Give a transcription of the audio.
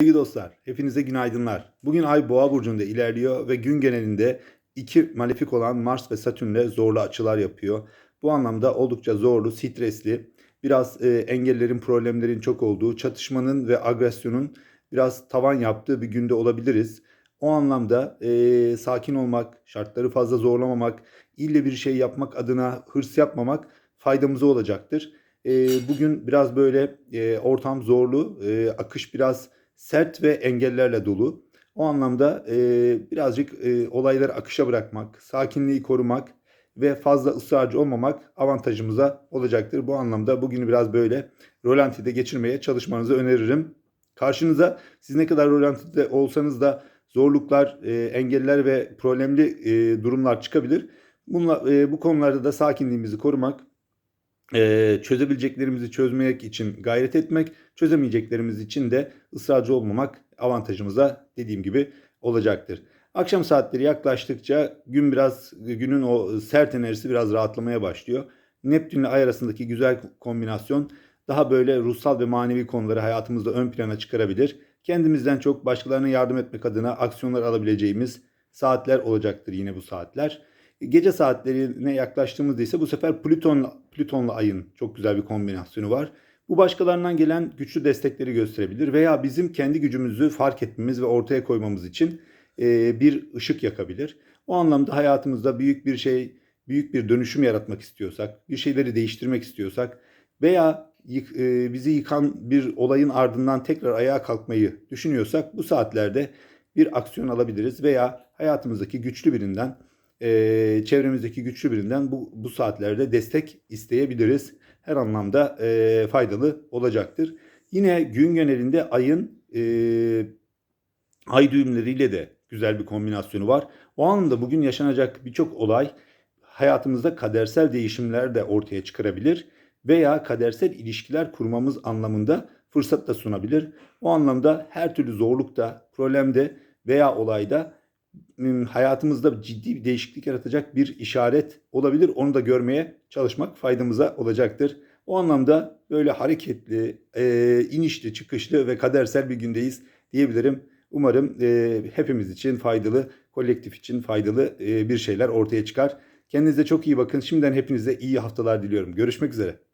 Sevgili dostlar, hepinize günaydınlar. Bugün Ay Boğa burcunda ilerliyor ve gün genelinde iki malefik olan Mars ve Satürn'le zorlu açılar yapıyor. Bu anlamda oldukça zorlu, stresli, biraz e, engellerin, problemlerin çok olduğu, çatışmanın ve agresyonun biraz tavan yaptığı bir günde olabiliriz. O anlamda e, sakin olmak, şartları fazla zorlamamak, ille bir şey yapmak adına hırs yapmamak faydamıza olacaktır. E, bugün biraz böyle e, ortam zorlu, e, akış biraz sert ve engellerle dolu. O anlamda e, birazcık e, olayları akışa bırakmak, sakinliği korumak ve fazla ısrarcı olmamak avantajımıza olacaktır. Bu anlamda bugünü biraz böyle rolantide geçirmeye çalışmanızı öneririm. Karşınıza siz ne kadar rolantide olsanız da zorluklar, e, engeller ve problemli e, durumlar çıkabilir. Bunla, e, bu konularda da sakinliğimizi korumak, e, çözebileceklerimizi çözmek için gayret etmek, çözemeyeceklerimiz için de ısrarcı olmamak avantajımıza dediğim gibi olacaktır. Akşam saatleri yaklaştıkça gün biraz günün o sert enerjisi biraz rahatlamaya başlıyor. Neptün ile Ay arasındaki güzel kombinasyon daha böyle ruhsal ve manevi konuları hayatımızda ön plana çıkarabilir. Kendimizden çok başkalarına yardım etmek adına aksiyonlar alabileceğimiz saatler olacaktır yine bu saatler. Gece saatlerine yaklaştığımızda ise bu sefer Plüton Plüton'la Ay'ın çok güzel bir kombinasyonu var. Bu başkalarından gelen güçlü destekleri gösterebilir veya bizim kendi gücümüzü fark etmemiz ve ortaya koymamız için e, bir ışık yakabilir. O anlamda hayatımızda büyük bir şey, büyük bir dönüşüm yaratmak istiyorsak, bir şeyleri değiştirmek istiyorsak veya e, bizi yıkan bir olayın ardından tekrar ayağa kalkmayı düşünüyorsak bu saatlerde bir aksiyon alabiliriz veya hayatımızdaki güçlü birinden e, çevremizdeki güçlü birinden bu, bu saatlerde destek isteyebiliriz. Her anlamda e, faydalı olacaktır. Yine gün genelinde ayın e, ay düğümleriyle de güzel bir kombinasyonu var. O anlamda bugün yaşanacak birçok olay hayatımızda kadersel değişimler de ortaya çıkarabilir veya kadersel ilişkiler kurmamız anlamında fırsat da sunabilir. O anlamda her türlü zorlukta, problemde veya olayda hayatımızda ciddi bir değişiklik yaratacak bir işaret olabilir. Onu da görmeye çalışmak faydamıza olacaktır. O anlamda böyle hareketli, e, inişli, çıkışlı ve kadersel bir gündeyiz diyebilirim. Umarım e, hepimiz için faydalı, kolektif için faydalı e, bir şeyler ortaya çıkar. Kendinize çok iyi bakın. Şimdiden hepinize iyi haftalar diliyorum. Görüşmek üzere.